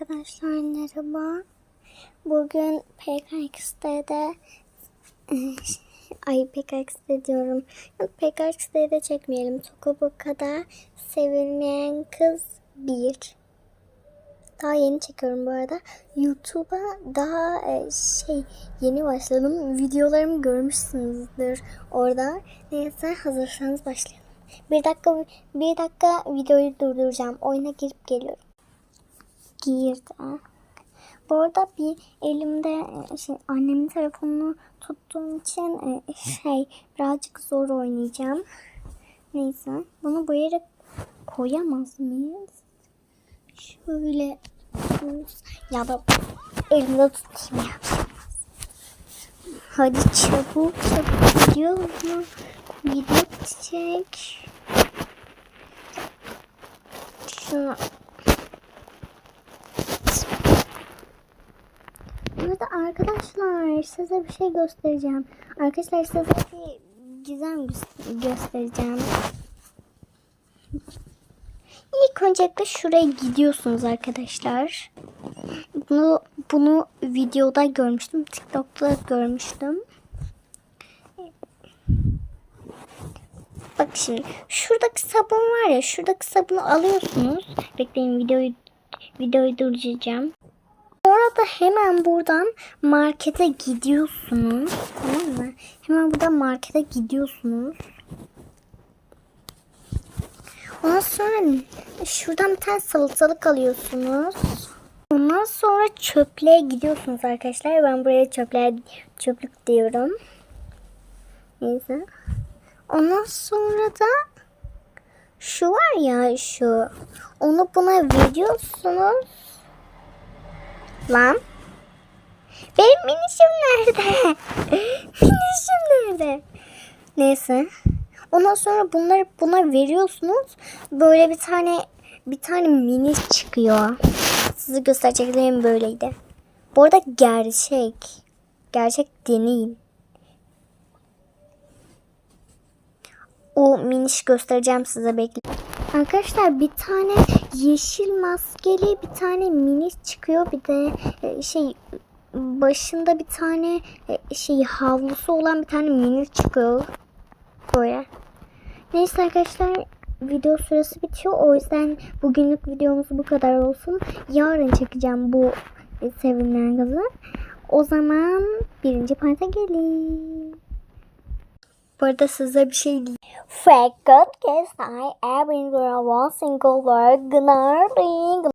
Arkadaşlar merhaba. Bugün PKX'de ay PKX'de diyorum. PKX'de de çekmeyelim. Tokobuka'da sevilmeyen kız 1. Daha yeni çekiyorum bu arada. YouTube'a daha e, şey yeni başladım. Videolarımı görmüşsünüzdür orada. Neyse hazırsanız başlayalım. Bir dakika bir dakika videoyu durduracağım. Oyuna girip geliyorum. Girdi. Bu arada bir elimde e, şey, annemin telefonunu tuttuğum için e, şey birazcık zor oynayacağım. Neyse bunu bu yere koyamaz mıyız? Şöyle ya da elimde tutayım ya. Hadi çabuk çabuk gidiyor mu? Gidecek. Şunu arkadaşlar size bir şey göstereceğim. Arkadaşlar size bir gizem gö- göstereceğim. İlk öncelikle şuraya gidiyorsunuz arkadaşlar. Bunu bunu videoda görmüştüm. TikTok'ta görmüştüm. Bak şimdi şuradaki sabun var ya şuradaki sabunu alıyorsunuz. Bekleyin videoyu videoyu durduracağım. Sonra da hemen buradan markete gidiyorsunuz. Tamam mı? Hemen buradan markete gidiyorsunuz. Ondan sonra şuradan bir tane salatalık alıyorsunuz. Ondan sonra çöplüğe gidiyorsunuz arkadaşlar. Ben buraya çöpler, çöplük diyorum. Neyse. Ondan sonra da şu var ya şu. Onu buna veriyorsunuz. Lan. Benim minişim nerede? minişim nerede? Neyse. Ondan sonra bunları buna veriyorsunuz. Böyle bir tane bir tane miniş çıkıyor. Size göstereceklerim böyleydi. Bu arada gerçek. Gerçek deneyim. O miniş göstereceğim size bekle. Arkadaşlar bir tane yeşil maskeli bir tane miniş çıkıyor. Bir de e, şey başında bir tane e, şey havlusu olan bir tane miniş çıkıyor. Böyle. Neyse arkadaşlar video süresi bitiyor. O yüzden bugünlük videomuz bu kadar olsun. Yarın çekeceğim bu e, sevilen kızı. O zaman birinci parta gelin. for size bir şey diyeyim. Guess I am in one single word. Gnarling.